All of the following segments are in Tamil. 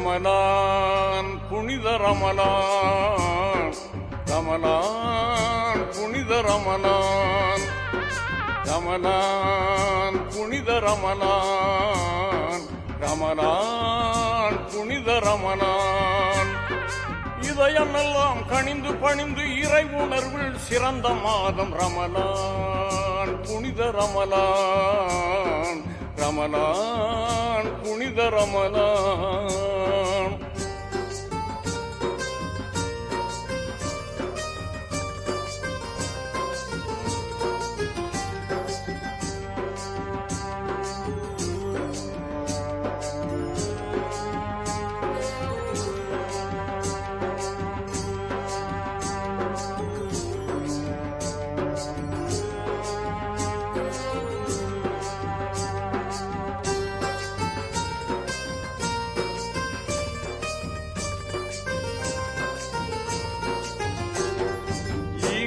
ரமணான் புனித ரமணான். ரமணான் புனித ரமணான். ரமணான் புனித ரமணான். ரமணான் புனித ரமணான். இதயமெல்லாம் கணிந்து பணிந்து இறை உணர்வில் சிறந்த மாதம் ரமணான் புனித ரமலான் ரமணான் புனித ரமலான்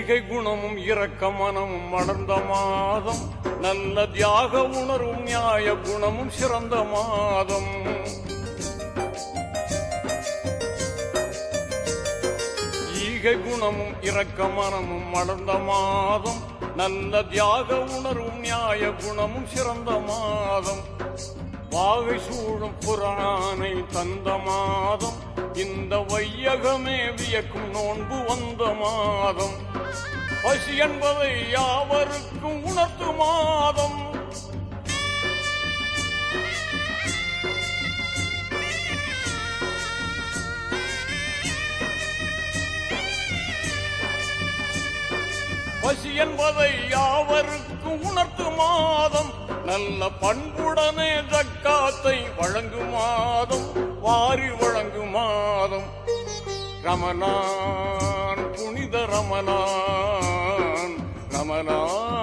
ஈகை குணமும் இரக்க மனமும் மலர்ந்த மாதம். நல்ல தியாக உணர்வும் நியாய குணமும் சிறந்த மாதம். ஈகை குணமும் இரக்க மனமும் மலர்ந்த மாதம். நல்ல தியாக உணர்வும் நியாய குணமும் சிறந்த மாதம். வாகை சூழும் புறானை தந்த மாதம். இந்த வையகமே வியக்கும் நோன்பு வந்த மாதம். பசி என்பதை யாவருக்கும் உணர்த்து மாதம் பசி என்பதை யாவருக்கும் உணர்த்து மாதம் நல்ல பண்புடனே தக்காத்தை வழங்கும் மாதம் வாரி வழங்கும் மாதம் ரமணான் புனித ரமணான். ரமலான்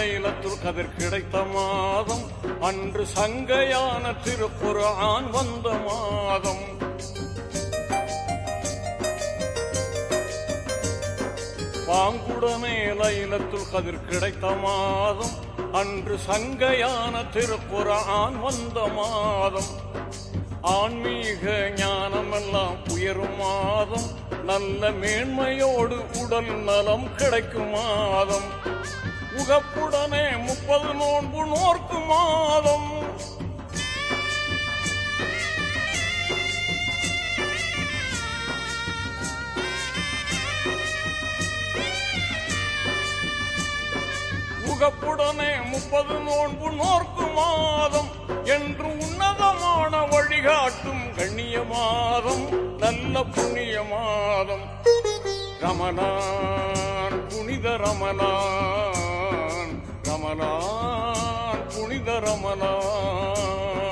லைலத்துல் கதிர் கிடைத்த மாதம் அன்று சங்கையான திருப்புரான் வந்த மாதம். பாங்குடனே லைலத்துல் கதிர் கிடைத்த மாதம் அன்று சங்கையான திருப்புரான் வந்த மாதம். ஆன்மீக ஞானமெல்லாம் உயரும் மாதம் நல்ல மேன்மையோடு உடல் நலம் கிடைக்கும் மாதம். உகப்புடனே முப்பது நோன்பு நோர்க்கு மாதம். உகப்புடனே முப்பது நோன்பு நோர்க்கு மாதம். என்று உன்னதமான வழிகாட்டும் கண்ணிய மாதம் நல்ல புண்ணிய மாதம். ரமணான் புனித ரமணான். ரமணான் புனித ரமணான்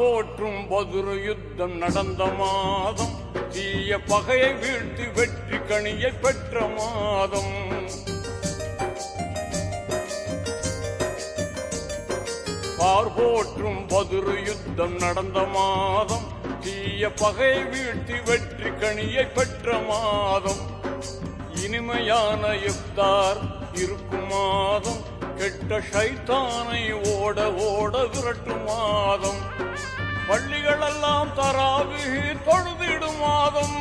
போற்றும் பதுரு யுத்தம் நடந்த மாதம் தீய பகையை வீழ்த்தி வெற்றி கணியை பெற்ற மாதம். பார் போற்றும் பதுரு யுத்தம் நடந்த மாதம் தீய பகையை வீழ்த்தி வெற்றி கணியை பெற்ற மாதம். இனிமையான இஃப்தார் இருக்கும் மாதம் கெட்ட சைத்தானை ஓட ஓட விரட்டும் மாதம். பள்ளிகளெல்லாம் தராவி தொழுதிடும் மாதம்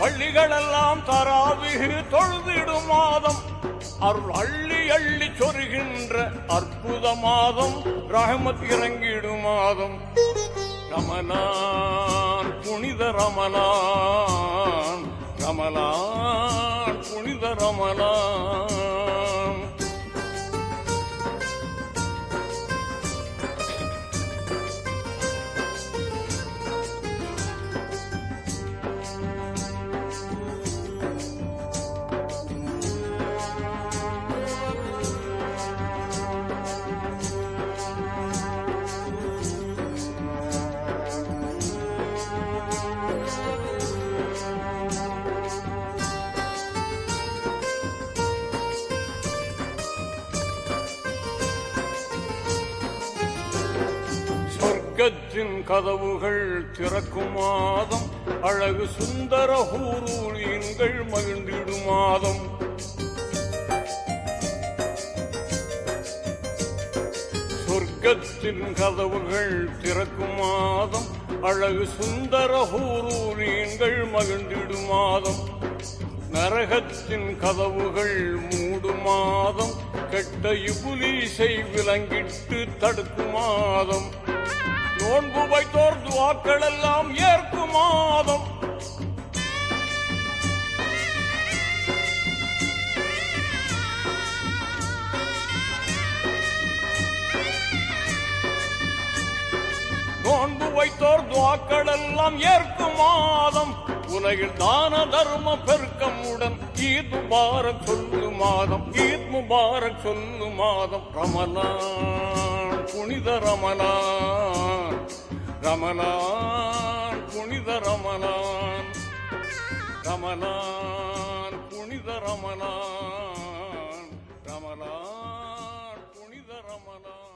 பள்ளிகளெல்லாம் தராவி தொழுதிடும் மாதம் அருள் அள்ளி அள்ளி சொருகின்ற அற்புத மாதம் ரஹமத் இறங்கிடும் மாதம் ரமணான் புனித ரமணான். புனித ரமலான் சொர்க்கத்தின் கதவுகள் திறக்கும் மாதம் அழகு சுந்தர ஹூரூரியன்கள் மகிழ்ந்திடும் மாதம். சொர்க்கத்தின் கதவுகள் திறக்கும் மாதம் அழகு சுந்தர ஹூரூரியன்கள் மகிழ்ந்திடும் மாதம். நரகத்தின் கதவுகள் மூடும் மாதம் கெட்ட இபுலீசை விலங்கிட்டு தடுக்கும் மாதம். நோன்பு வைத்தோர் துவாக்கள் எல்லாம் ஏற்கும் மாதம். நோன்பு வைத்தோர் துவாக்கள் எல்லாம் ஏற்கும் மாதம். உலகில் தான தர்ம பெருக்கமுடன் ஈத் முபாரக் சொல்லு மாதம். ஈத் முபாரக் சொல்லு மாதம். ரமலான் புனித ரமலான் ரமலான் புனித ரமலான். ரமலான் புனித ரமலான். ரமலான் புனித ரமலான்.